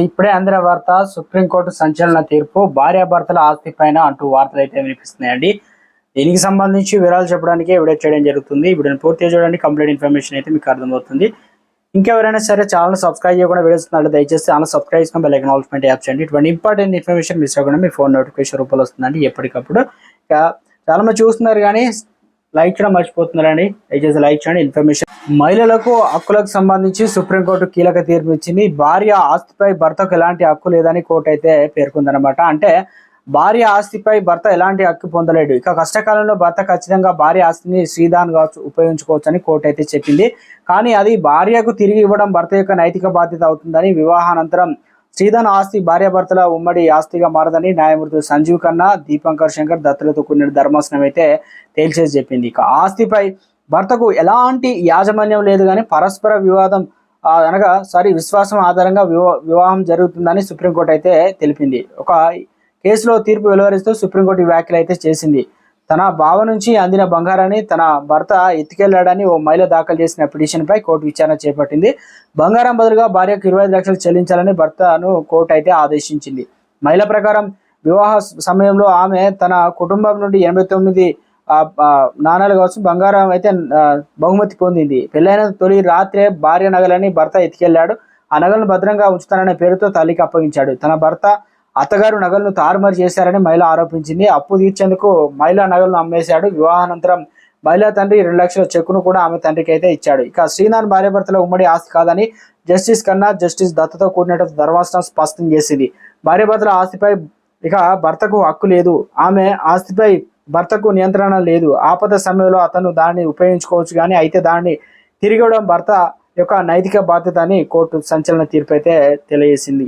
ఇప్పుడే అందిన వార్త సుప్రీంకోర్టు సంచలన తీర్పు భార్యాభర్తల ఆస్తి పైన అంటూ వార్తలు అయితే వినిపిస్తున్నాయండి. దీనికి సంబంధించి వివరాలు చెప్పడానికి వీడియో చేయడం జరుగుతుంది. వీడియోని పూర్తిగా చూడండి. కంప్లీట్ ఇన్ఫర్మేషన్ అయితే మీకు అర్థమవుతుంది. ఇంకెవరైనా సరే ఛానల్ సబ్స్క్రైబ్ చేయకుండా వీడియోస్ ఉన్నట్లు దయచేసి ఛానల్ సబ్స్క్రైబ్ చేసుకుని బెల్ ఐకాన్ యాప్ చేయండి. ఇటువంటి ఇంపార్టెంట్ ఇన్ఫర్మేషన్ మిస్ అవ్వకుండా మీ ఫోన్ నోటిఫికేషన్ రూపంలో వస్తుందండి ఎప్పటికప్పుడు. ఇక చాలా మంది చూస్తున్నారు కానీ లైక్ చేయడం మర్చిపోతున్నారండి. దయచేసి లైక్ చేయండి. ఇన్ఫర్మేషన్ మహిళలకు హక్కులకు సంబంధించి సుప్రీంకోర్టు కీలక తీర్పు ఇచ్చింది. భార్య ఆస్తిపై భర్తకు ఎలాంటి హక్కు లేదని కోర్టు అయితే పేర్కొందనమాట అంటే భార్య ఆస్తిపై భర్త ఎలాంటి హక్కు పొందలేడు. ఇక కష్టకాలంలో భర్త ఖచ్చితంగా భార్య ఆస్తిని శ్రీదాన్ ఉపయోగించుకోవచ్చు అని కోర్టు అయితే చెప్పింది. కానీ అది భార్యకు తిరిగి ఇవ్వడం భర్త యొక్క నైతిక బాధ్యత అవుతుందని వివాహానంతరం శ్రీధన్ ఆస్తి భార్యాభర్తల ఉమ్మడి ఆస్తిగా మారదని న్యాయమూర్తులు సంజీవ్ ఖన్నా దీపంకర్ శంకర్ దత్తులతో కూడిన ధర్మాసనం అయితే తేల్చేసి చెప్పింది. ఇక ఆస్తిపై భర్తకు ఎలాంటి యాజమాన్యం లేదు కానీ పరస్పర వివాదం అనగా సారీ విశ్వాసం ఆధారంగా వివాహం జరుగుతుందని సుప్రీంకోర్టు అయితే తెలిపింది. ఒక కేసులో తీర్పు వెలువరిస్తూ సుప్రీంకోర్టు వ్యాఖ్యలు అయితే చేసింది. తన బావ నుంచి అందిన బంగారాన్ని తన భర్త ఎత్తుకెళ్ళాడని ఓ మహిళ దాఖలు చేసిన పిటిషన్పై కోర్టు విచారణ చేపట్టింది. బంగారం బదులుగా భార్యకు ఇరవై ఐదు లక్షలు చెల్లించాలని భర్తను కోర్టు అయితే ఆదేశించింది. మహిళ ప్రకారం వివాహ సమయంలో ఆమె తన కుటుంబం నుండి ఎనభై తొమ్మిది నాణాలు కావచ్చు బంగారం అయితే బహుమతి పొందింది. పెళ్ళైన తొలి రాత్రే భార్య నగలని భర్త ఎత్తుకెళ్ళాడు. ఆ నగలను భద్రంగా ఉంచుతాననే పేరుతో తల్లికి అప్పగించాడు. తన భర్త అత్తగారు నగలను తారుమారు చేశారని మహిళ ఆరోపించింది. అప్పు తీర్చేందుకు మహిళా నగలను అమ్మేశాడు. వివాహానంతరం మహిళా తండ్రి రెండు లక్షల చెక్కును కూడా ఆమె తండ్రికి అయితే ఇచ్చాడు. ఇక శ్రీనాథ్ భార్యాభర్తల ఉమ్మడి ఆస్తి కాదని జస్టిస్ కన్నా జస్టిస్ దత్తతో కూడినట్టు ధర్మాసనం స్పష్టం చేసింది. భార్యాభర్తల ఆస్తిపై ఇక భర్తకు హక్కు లేదు. ఆమె ఆస్తిపై భర్తకు నియంత్రణ లేదు. ఆపద సమయంలో అతను దాన్ని ఉపయోగించుకోవచ్చు కానీ అయితే దాన్ని తిరిగడం భర్త యొక్క నైతిక బాధ్యత అని కోర్టు సంచలన తీర్పు అయితే తెలియజేసింది.